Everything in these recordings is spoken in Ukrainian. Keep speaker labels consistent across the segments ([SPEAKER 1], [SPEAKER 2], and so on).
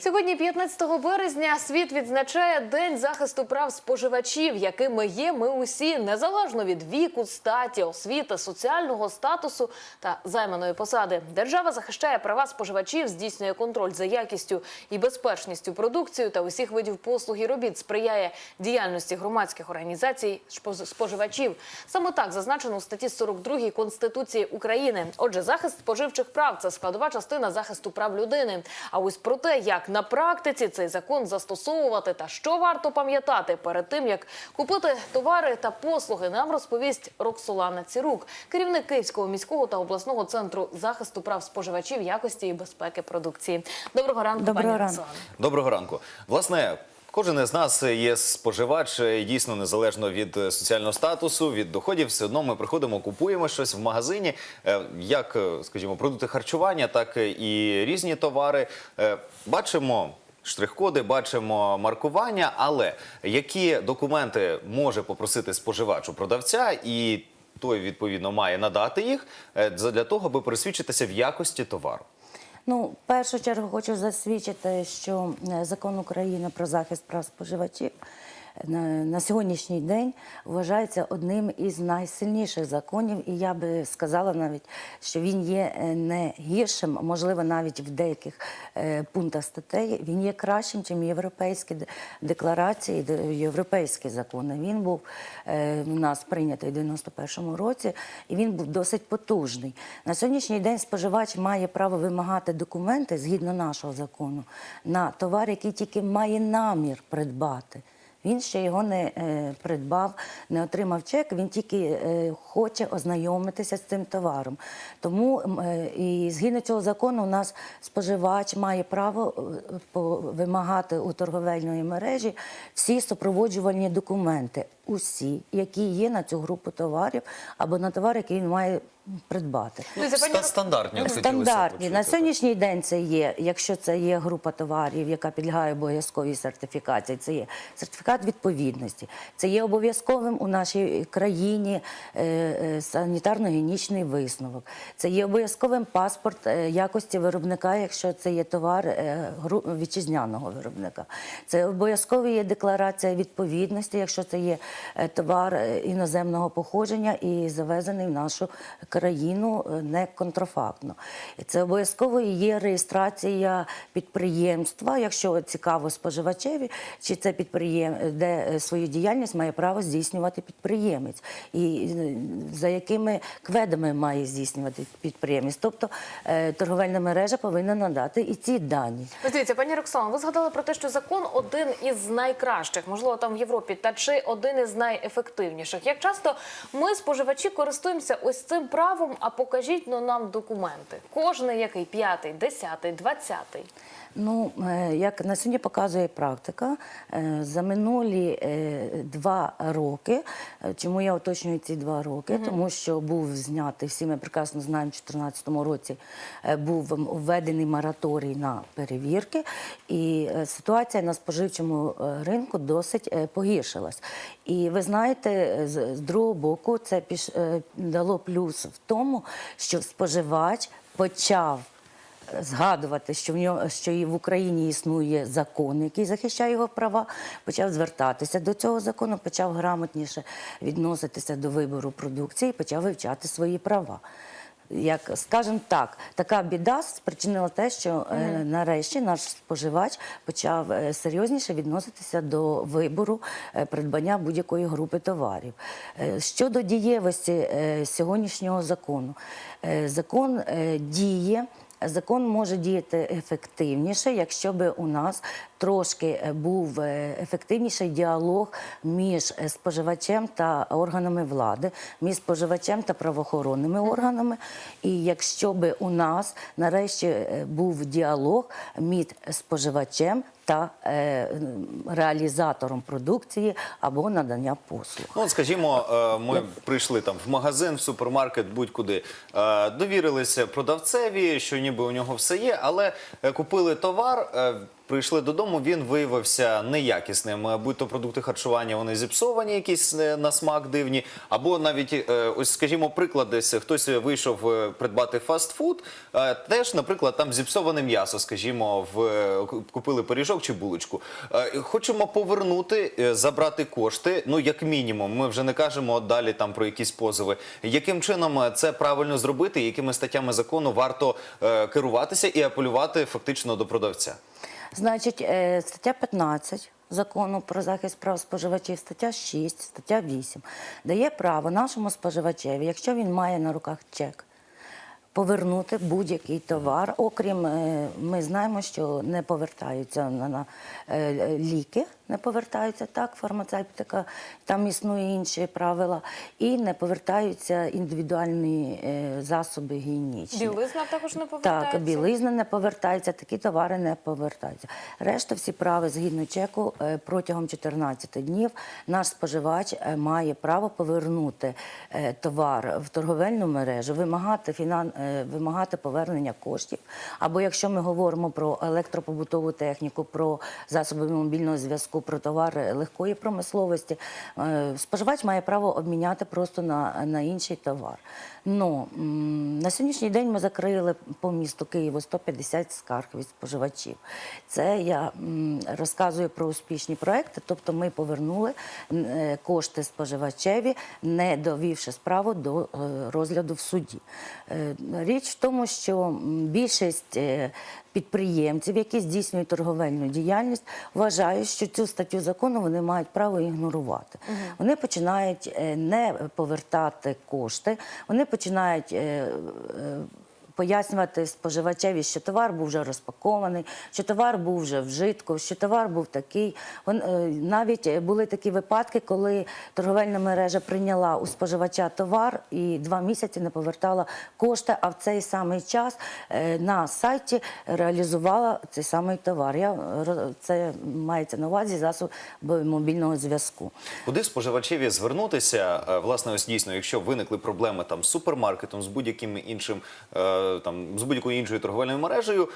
[SPEAKER 1] Сьогодні, 15 березня, світ відзначає День захисту прав споживачів, якими є ми усі, незалежно від віку, статі, освіти, соціального статусу та займаної посади. Держава захищає права споживачів, здійснює контроль за якістю і безпечністю продукції та усіх видів послуг і робіт, сприяє діяльності громадських організацій споживачів. Саме так зазначено у статті 42 Конституції України. Отже, захист споживчих прав це складова частина захисту прав людини. А ось про те, як на практиці цей закон застосовувати та що варто пам'ятати перед тим, як купити товари та послуги, нам розповість Роксолана Цірук, керівник Київського міського та обласного центру захисту прав споживачів, якості і безпеки продукції. Доброго ранку,
[SPEAKER 2] Доброго
[SPEAKER 1] пані
[SPEAKER 2] ранку.
[SPEAKER 1] Роксолана.
[SPEAKER 3] Доброго ранку. Власне, кожен із нас є споживач, дійсно незалежно від е, соціального статусу, від доходів, все одно ми приходимо, купуємо щось в магазині, е, як, е, скажімо, продукти харчування, так і різні товари. Бачимо. Штрих-коди, бачимо маркування, але які документи може попросити споживач у продавця, і той відповідно має надати їх для того, аби пересвідчитися в якості товару.
[SPEAKER 2] Ну, в першу чергу хочу засвідчити, що е, закон України про захист прав споживачів на, сьогоднішній день вважається одним із найсильніших законів, і я би сказала навіть, що він є е, не гіршим, можливо, навіть в деяких е, пунктах статей. Він є кращим, ніж європейські декларації, європейські закони. Він був е, у нас прийнятий у 91-му році, і він був досить потужний. На сьогоднішній день споживач має право вимагати документи згідно нашого закону на товар, який тільки має намір придбати. Він ще його не е, придбав, не отримав чек. Він тільки е, хоче ознайомитися з цим товаром. Тому е, і згідно цього закону, у нас споживач має право вимагати у торговельної мережі всі супроводжувальні документи, усі, які є на цю групу товарів або на товар, який він має придбати.
[SPEAKER 1] Дивіться, пані
[SPEAKER 3] Ста-
[SPEAKER 1] Рок-
[SPEAKER 3] Стандартні
[SPEAKER 2] Стандартні на сьогоднішній день це є. Якщо це є група товарів, яка підлягає обов'язковій сертифікації, це є сертифікат відповідності. Це є обов'язковим у нашій країні е, е, санітарно-гігієнічний висновок. Це є обов'язковим паспорт е, якості виробника, якщо це є товар е, гру- вітчизняного виробника. Це обов'язково є декларація відповідності, якщо це є товар е, іноземного походження і завезений в нашу країну е, не контрафактно. Це обов'язково є реєстрація підприємства, якщо цікаво споживачеві, чи це підприєм, де е, свою діяльність має право здійснювати підприємець, і е, за якими кведами має здійснювати підприємець. Тобто е, торговельна мережа повинна надати і ці дані.
[SPEAKER 1] Дивіться, пані Роксолано, ви згадали про те, що закон один із найкращих, можливо, там в Європі, та чи один із найефективніших. Як часто ми, споживачі, користуємося ось цим правом, а покажіть ну, нам документи. Кожний який п'ятий, десятий, двадцятий.
[SPEAKER 2] Ну, е, як на сьогодні показує практика, е, за минулі е, два роки, чому я уточнюю ці два роки, тому що був знятий, всі ми прекрасно знаємо, у 2014 році був введений мораторій на перевірки, і ситуація на споживчому ринку досить погіршилась. І ви знаєте, з, другого боку, це дало плюс в тому, що споживач почав згадувати, що в нього що в Україні існує закон, який захищає його права, почав звертатися до цього закону, почав грамотніше відноситися до вибору продукції, почав вивчати свої права. Як скажімо так, така біда спричинила те, що е, нарешті наш споживач почав е, серйозніше відноситися до вибору е, придбання будь-якої групи товарів. Е, щодо дієвості е, сьогоднішнього закону, е, закон е, діє. Закон може діяти ефективніше, якщо би у нас трошки е, був е, ефективніший діалог між е, споживачем та органами влади, між споживачем та правоохоронними органами. І якщо би у нас нарешті був діалог між споживачем та е, реалізатором продукції або надання послуг.
[SPEAKER 3] Ну, от, скажімо, е, ми прийшли там в магазин, в супермаркет, будь-куди, е, довірилися продавцеві, що ніби у нього все є, але е, купили товар. е, прийшли додому, він виявився неякісним. Е, Будь то продукти харчування, вони зіпсовані, якісь на смак дивні, або навіть ось, скажімо, приклад десь хтось вийшов придбати фастфуд, теж, наприклад, там зіпсоване м'ясо, скажімо, в купили пиріжок чи булочку. Е, Хочемо повернути, е, забрати кошти. Ну, як мінімум, ми вже не кажемо далі там про якісь позови. Яким чином е, це правильно зробити? Якими статтями закону варто керуватися і апелювати фактично до продавця?
[SPEAKER 2] Значить, стаття 15 закону про захист прав споживачів, стаття 6, стаття 8 дає право нашому споживачеві, якщо він має на руках чек, повернути будь-який товар. Окрім е, ми знаємо, що не повертаються на, на е, ліки, не повертаються так, фармацевтика, там існує інші правила, і не повертаються індивідуальні е, засоби гігієнічні.
[SPEAKER 1] Білизна також не повертається?
[SPEAKER 2] Так, білизна не повертається, такі товари не повертаються. Решта всі прави згідно чеку протягом 14 днів наш споживач має право повернути товар в торговельну мережу, вимагати фінан... е, вимагати повернення коштів. Або якщо ми говоримо про електропобутову техніку, про засоби мобільного зв'язку, про товари легкої промисловості, е, споживач має право обміняти просто на, на інший товар. Ну, на сьогоднішній день ми закрили по місту Києву 150 скарг від споживачів. Це я розказую про успішні проекти, тобто ми повернули е, кошти споживачеві, не довівши справу до розгляду в суді. Е, Річ в тому, що більшість е, підприємців, які здійснюють торговельну діяльність, вважають, що цю статтю закону вони мають право ігнорувати. Вони починають е, не повертати кошти, вони починають. Пояснювати споживачеві, що товар був вже розпакований, що товар був вже вжитку, що товар був такий. Е, навіть е, були такі випадки, коли торговельна мережа прийняла у споживача товар і два місяці не повертала кошти, а в цей самий час е, на сайті реалізувала цей самий товар. Я, це мається на увазі засоби мобільного зв'язку.
[SPEAKER 3] Куди споживачеві звернутися? Власне, ось дійсно, якщо виникли проблеми там з супермаркетом, з будь-яким іншим е, там з будь-якою іншою торговельною мережею.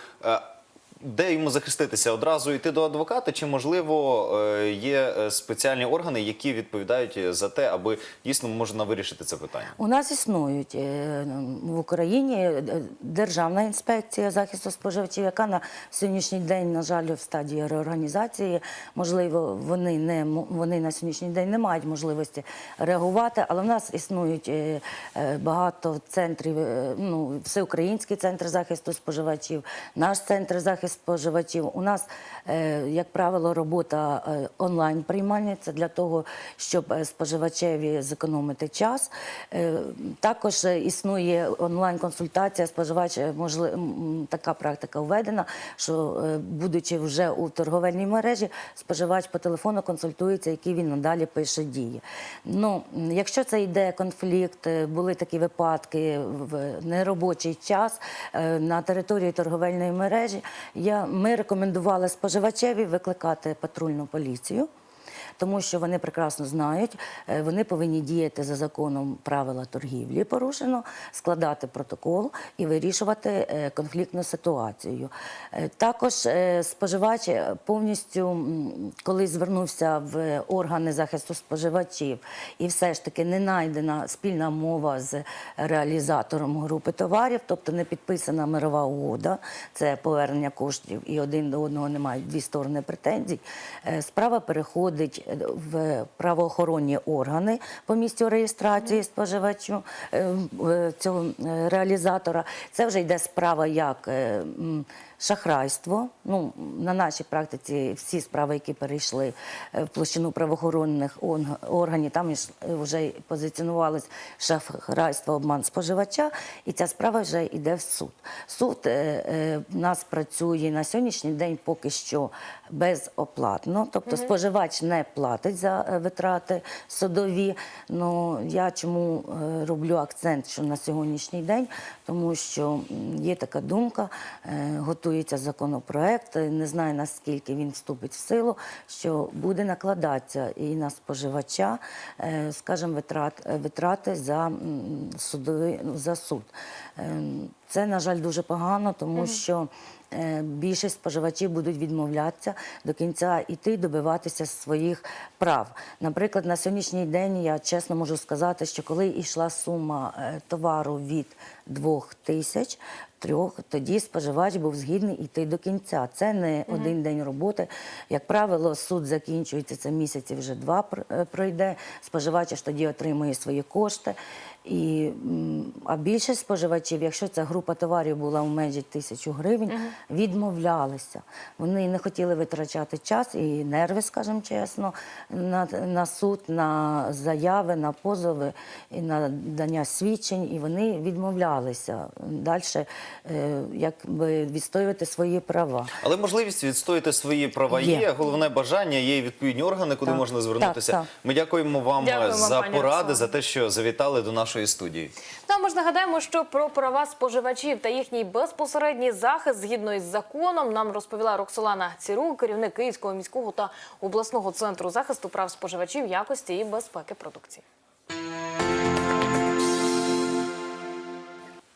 [SPEAKER 3] Де йому захиститися? Одразу йти до адвоката, чи можливо е, є е, спеціальні органи, які відповідають за те, аби дійсно можна вирішити це питання?
[SPEAKER 2] У нас існують е, в Україні Державна інспекція захисту споживачів, яка на сьогоднішній день, на жаль, в стадії реорганізації. Можливо, вони не вони на сьогоднішній день не мають можливості реагувати, але в нас існують багато центрів. Ну, всеукраїнський центр захисту споживачів, наш центр захисту споживачів. У нас, е, як правило, робота е, онлайн приймальня. Це для того, щоб е, споживачеві зекономити час. Також існує онлайн-консультація. Споживач е, можли- м, м, така практика введена, що будучи вже у торговельній мережі, споживач по телефону консультується, які він надалі пише дії. Ну, якщо це йде конфлікт, були такі випадки в неробочий час на території торговельної мережі, я, ми рекомендували споживачеві викликати патрульну поліцію. Тому що вони прекрасно знають, е, вони повинні діяти за законом правила торгівлі порушено, складати протокол і вирішувати е, конфліктну ситуацію. Е, Також споживач повністю, коли звернувся в органи захисту споживачів, і все ж таки не знайдена спільна мова з реалізатором групи товарів, тобто не підписана мирова угода, це повернення коштів, і один до одного не мають дві сторони претензій. Справа переходить в правоохоронні органи по місцю реєстрації споживачу е, цього е, реалізатора. Це вже йде справа як е, шахрайство. Ну, на нашій практиці всі справи, які перейшли е, в площину правоохоронних органів, там іш- вже позиціонувалось шахрайство, обман споживача, і ця справа вже йде в суд. Суд е, е, в нас працює на сьогоднішній день поки що безоплатно, тобто споживач не платить за е, витрати судові. Ну я чому е, роблю акцент, що на сьогоднішній день, тому що є така думка, е, готується законопроект. Не знаю наскільки він вступить в силу, що буде накладатися і на споживача, е, скажімо, витрат, витрати за м, судовий за суд. Ем, Це, на жаль, дуже погано, тому що е, більшість споживачів будуть відмовлятися до кінця іти добиватися своїх прав. Наприклад, на сьогоднішній день я чесно можу сказати, що коли йшла сума е, товару від 2 тисяч, трьох, тоді споживач був згідний йти до кінця. Це не один день роботи. Як правило, суд закінчується це місяці вже два е, пройде. Споживач тоді отримує свої кошти. І, а більшість споживачів, якщо ця група товарів була в межі тисячу гривень, відмовлялися. Вони не хотіли витрачати час і нерви, скажімо чесно, на, на суд, на заяви, на позови і на дання свідчень, і вони відмовлялися далі якби відстоювати свої права.
[SPEAKER 3] Але можливість відстояти свої права є.
[SPEAKER 2] Є.
[SPEAKER 3] Головне бажання, є відповідні органи, куди
[SPEAKER 2] Так,
[SPEAKER 3] можна звернутися.
[SPEAKER 2] так, так.
[SPEAKER 3] Ми дякуємо вам
[SPEAKER 1] Дякуємо,
[SPEAKER 3] за
[SPEAKER 1] пані
[SPEAKER 3] поради,
[SPEAKER 1] Роксолано.
[SPEAKER 3] за те, що завітали до нашої студії.
[SPEAKER 1] Також нагадаємо, що про права споживачів та їхній безпосередній захист згідно із законом нам розповіла Роксолана Цірук, керівник Київського міського та обласного центру захисту прав споживачів, якості і безпеки продукції.